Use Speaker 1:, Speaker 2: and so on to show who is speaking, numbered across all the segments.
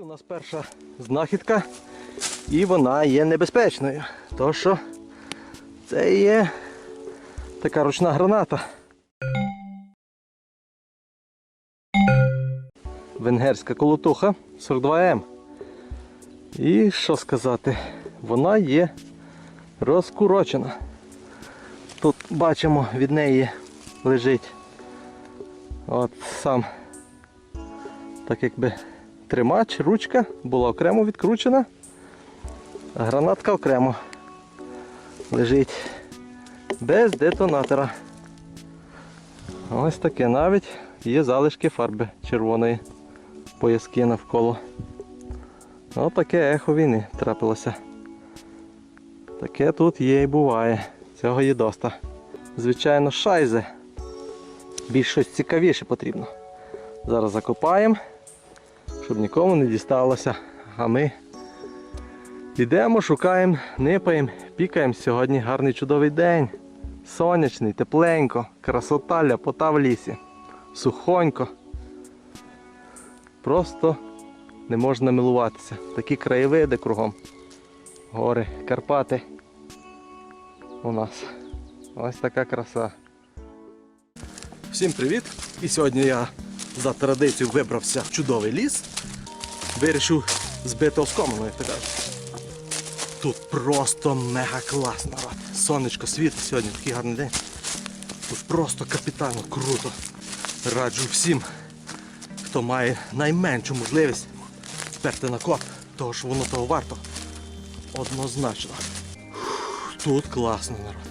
Speaker 1: У нас перша знахідка і вона є небезпечною. То що це є така ручна граната. Венгерська колотуха 42М. І що сказати, вона є розкурочена. Тут бачимо від неї лежить от сам так якби тримач, ручка була окремо відкручена, гранатка окремо лежить без детонатора. Ось таке навіть є залишки фарби червоної пояски навколо. Ось таке ехо війни трапилося. Таке тут є і буває. Цього є доста. Звичайно, шайзе. Більш щось цікавіше потрібно. Зараз закопаємо, щоб нікому не дісталося. А ми йдемо, шукаємо, нипаємо, пікаємо. Сьогодні гарний чудовий день. Сонячний, тепленько, красота, ляпота в лісі. Сухонько. Просто не можна милуватися. Такі краєвиди кругом. Гори, Карпати. У нас. Ось така краса. Всім привіт! І сьогодні я за традицією вибрався в чудовий ліс. Вирішив збити оскомину, як то. Тут просто мега класно. народ. Сонечко світить сьогодні, такий гарний день. Тут просто капітально круто. Раджу всім, хто має найменшу можливість сперти на коп, того що воно того варто. Однозначно. Тут класно народ.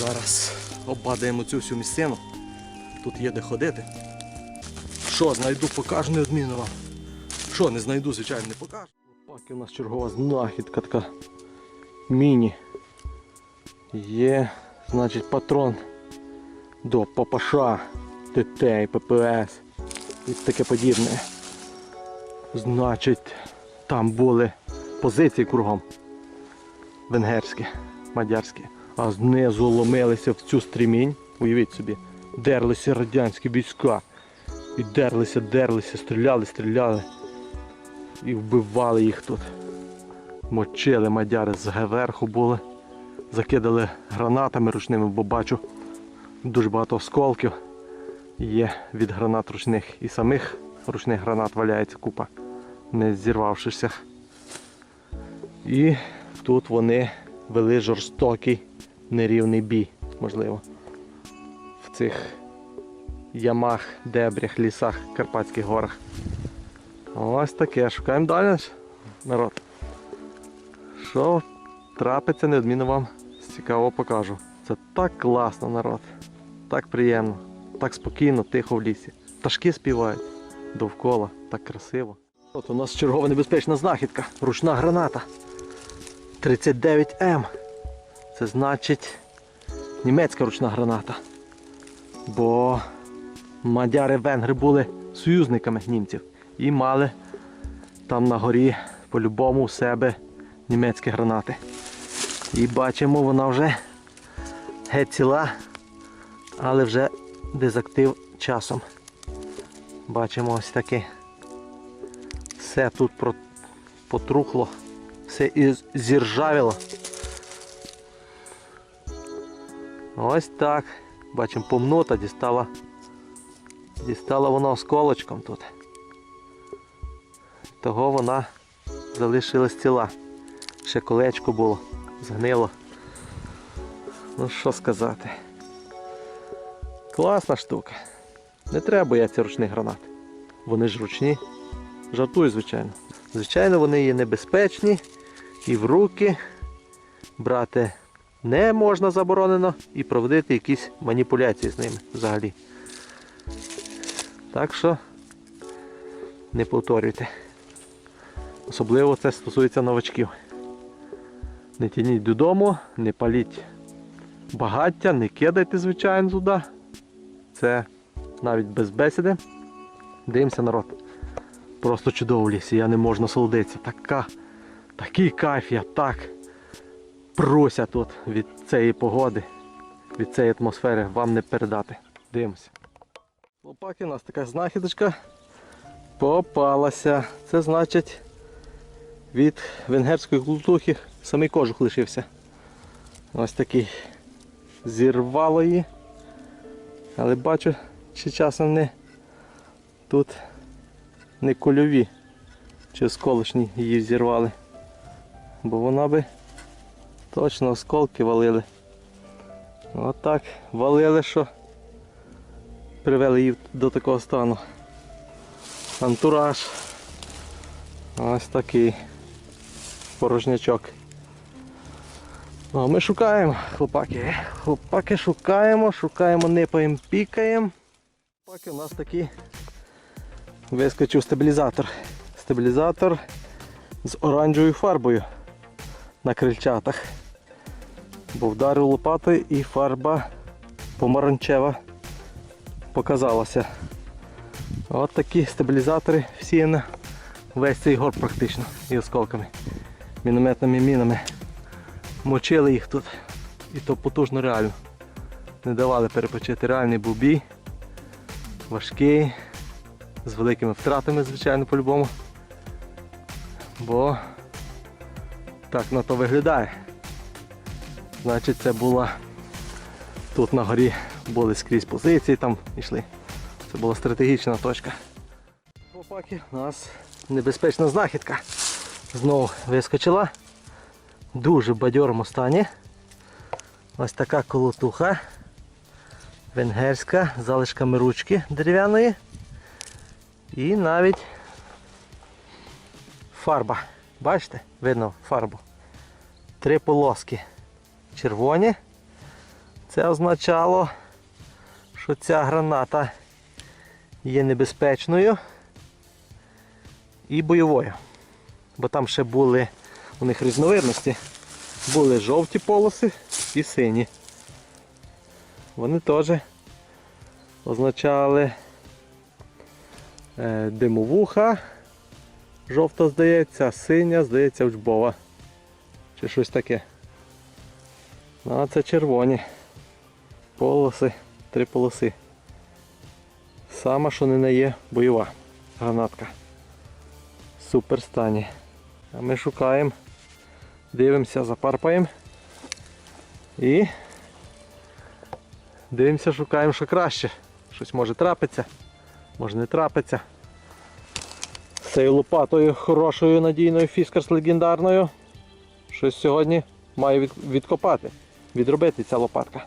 Speaker 1: Зараз оббадаємо цю всю місцину. Тут є де ходити. Що знайду, покажу неодмінно вам. Що не знайду, звичайно, не покажу. Поки у нас чергова знахідка така міні. Є, значить, патрон до ППШ, ТТ ППС і таке подібне. Значить, там були позиції кругом. Венгерські, мадярські. А знизу ломилися в цю стрімінь. Уявіть собі, дерлися радянські війська. І дерлися, дерлися, стріляли, стріляли. І вбивали їх тут. Мочили мадяри зверху були. Закидали гранатами ручними, бо бачу дуже багато осколків. Є від гранат ручних і самих ручних гранат валяється купа, не зірвавшися. І тут вони вели жорстокий нерівний бій, можливо. В цих ямах, дебрях, лісах, Карпатських горах. Ось таке. Шукаємо далі народ. Що трапиться, неодмінно вам цікаво покажу. Це так класно, народ. Так приємно, так спокійно, тихо в лісі. Пташки співають довкола, так красиво. От у нас чергова небезпечна знахідка. Ручна граната. 39М. Це значить німецька ручна граната. Бо мадяри-венгри були союзниками німців і мали там на горі по-любому у себе німецькі гранати. І бачимо, вона вже геть ціла, але вже дезактив часом. Бачимо ось таке. Все тут потрухло, все зіржавіло. Ось так. Бачимо, помнота дістала. Дістала вона осколочком тут. Того вона залишилась ціла. Ще колечко було, згнило. Ну що сказати. Класна штука. Не треба боятися ручних гранат. Вони ж ручні. Жартую, звичайно. Звичайно, вони є небезпечні і в руки брати не можна заборонено і проводити якісь маніпуляції з ними взагалі. Так що не повторюйте. Особливо це стосується новачків. Не тяніть додому, не паліть багаття, не кидайте, звичайно, туди. Це навіть без бесіди. Дивимося народ. Просто чудово лісі, я не можу насолодитися. Така, такий кайф, я так пруся тут від цієї погоди, від цієї атмосфери вам не передати. Дивимося. Лопаки, у нас така знахідочка. Попалася. Це значить від венгерської култухи самий кожух лишився. Ось такий. Зірвало її. Але бачу, чи часом не тут не кольові, чи осколочні її зірвали. Бо вона би точно осколки валили. Отак валили, що привели її до такого стану. Антураж. Ось такий порожнячок. Ну, ми шукаємо, хлопаки. Хлопаки шукаємо, шукаємо, нипаємо, пікаємо. Хлопаки, у нас такий вискочив стабілізатор. Стабілізатор з оранжевою фарбою на крильчатах. Бо вдарив лопатою і фарба помаранчева показалася. От такі стабілізатори всі на весь цей гор практично і осколками. Мінометними мінами. Мочили їх тут. І то потужно реально. Не давали перепочити реальний був бій. Важкий, з великими втратами, звичайно, по-любому. Бо так на то виглядає. Значить це була тут на горі були скрізь позиції, там йшли. Це була стратегічна точка. Хлопаки, у нас небезпечна знахідка. Знову вискочила. Дуже в бадьорому стані. Ось така колотуха. Венгерська, з залишками ручки дерев'яної. І навіть фарба. Бачите? Видно фарбу. Три полоски червоні. Це означало, що ця граната є небезпечною і бойовою. Бо там ще були у них різновидності. Були жовті полоси і сині. Вони теж означали е, димовуха. Жовта здається, синя, здається, учбова. Чи щось таке. А це червоні. Полоси, три полоси. Сама, що не не є бойова гранатка. Супер стані. А ми шукаємо, дивимося, запарпаємо. І дивимося, шукаємо, що краще. Щось може трапиться, може не трапиться. З цією лопатою хорошою надійною фіскарс легендарною. Щось сьогодні маю відкопати, відробити ця лопатка.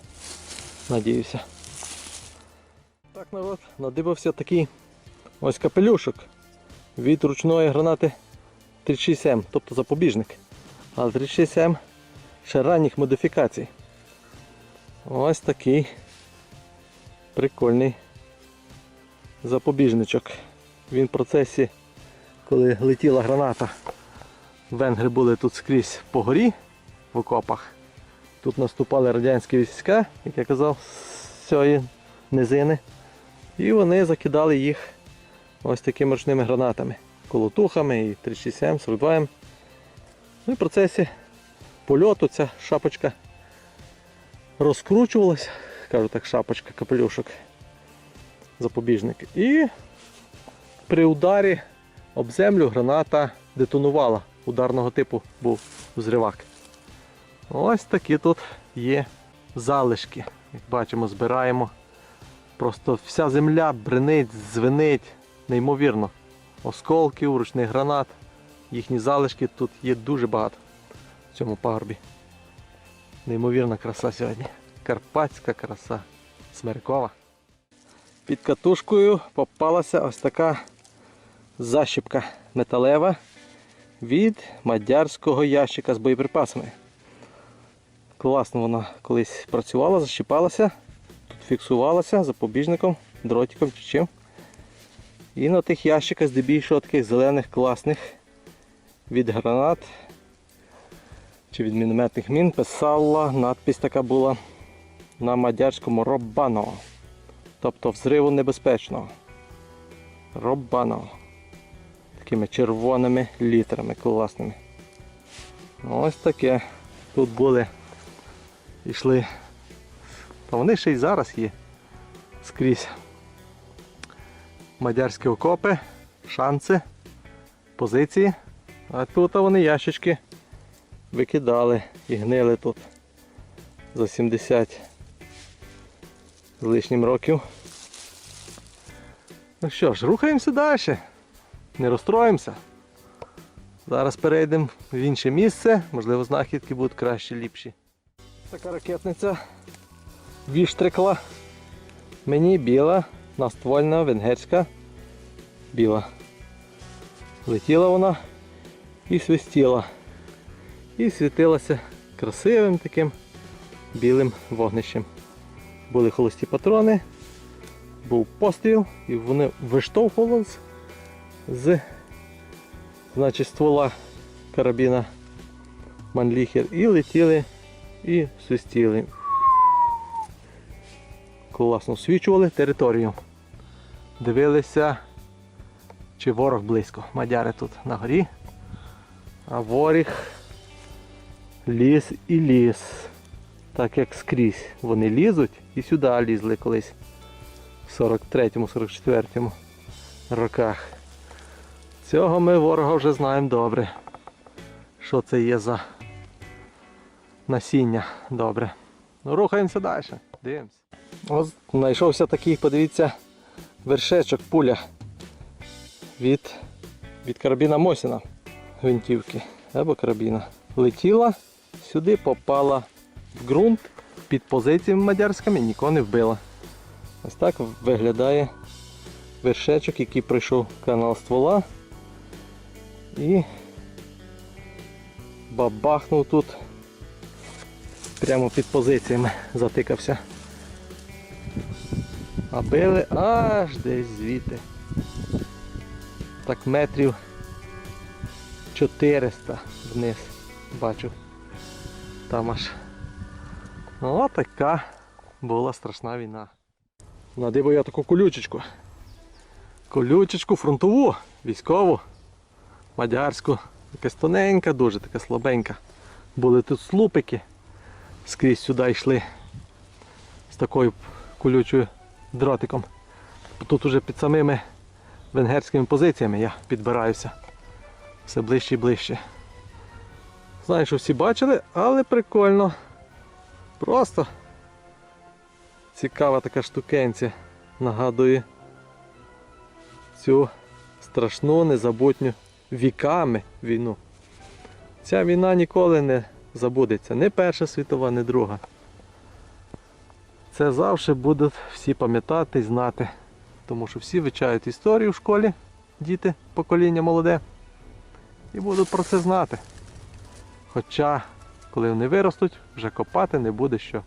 Speaker 1: Надіюся. Так, народ, надибався такий ось капелюшок від ручної гранати 36М, тобто запобіжник. Але 36М ще ранніх модифікацій. Ось такий прикольний запобіжничок. Він в процесі, коли летіла граната, венгри були тут скрізь по горі в окопах. Тут наступали радянські війська, як я казав, з цієї низини. І вони закидали їх ось такими ручними гранатами. Колотухами і 36М, 42М. Ну і в процесі польоту ця шапочка розкручувалась, кажу так, шапочка, капелюшок, запобіжник. І при ударі об землю граната детонувала. Ударного типу був взривак. Ось такі тут є залишки. Як бачимо, збираємо. Просто вся земля бренить, звенить, неймовірно. Осколків, ручних гранат, їхні залишки тут є дуже багато в цьому пагорбі. Неймовірна краса сьогодні. Карпатська краса. Смеркова. Під катушкою попалася ось така защіпка металева від мадярського ящика з боєприпасами. Класно вона колись працювала, защіпалася, фіксувалася запобіжником, дротиком чи чим. І на тих ящиках здебільшого таких зелених класних від гранат чи від мінометних мін писала надпись така була на мадярському Роббано. Тобто взриву небезпечного. Роббано. Такими червоними літерами класними. Ось таке. Тут були йшли. Та вони ще й зараз є скрізь мадярські окопи шанси, позиції. А тут вони ящички викидали і гнили тут за 70 з лишнім років. Ну що ж, рухаємося далі. Не розстроїмося. Зараз перейдемо в інше місце, можливо, знахідки будуть краще, ліпші. Така ракетниця віштрикла. Мені біла, наствольна, венгерська, біла. Летіла вона і свистіла. І світилася красивим таким білим вогнищем. Були холості патрони, був постріл, і вони виштовхувалися з значить, ствола карабіна Манліхер і летіли і свистіли. Класно освічували територію. Дивилися, чи ворог близько. Мадяри тут на горі. А воріг ліс і ліс. Так як скрізь. Вони лізуть і сюди лізли колись в 43-44 роках. Цього ми ворога вже знаємо добре. Що це є за насіння добре. Ну, рухаємося далі. Дивимося. Ось знайшовся такий, подивіться, вершечок пуля від, від карабіна Мосіна гвинтівки або карабіна. Летіла, сюди попала в ґрунт під позиціями мадярськими, нікого не вбила. Ось так виглядає вершечок, який пройшов канал ствола і бабахнув тут прямо під позиціями затикався. А били аж десь звідти. Так метрів 400 вниз бачу. Там аж. Ну, така була страшна війна. Надибав я таку колючечку. Колючечку фронтову, військову, мадярську. Якась тоненька, дуже така слабенька. Були тут слупики. Скрізь сюди йшли з такою колючою дротиком. Тут уже під самими венгерськими позиціями я підбираюся. Все ближче і ближче. Знаю, що всі бачили, але прикольно. Просто цікава така штукенця. Нагадує цю страшну, незабутню віками війну. Ця війна ніколи не забудеться. Не Перша світова, не друга. Це завжди будуть всі пам'ятати і знати. Тому що всі вивчають історію в школі, діти, покоління молоде, і будуть про це знати. Хоча, коли вони виростуть, вже копати не буде що.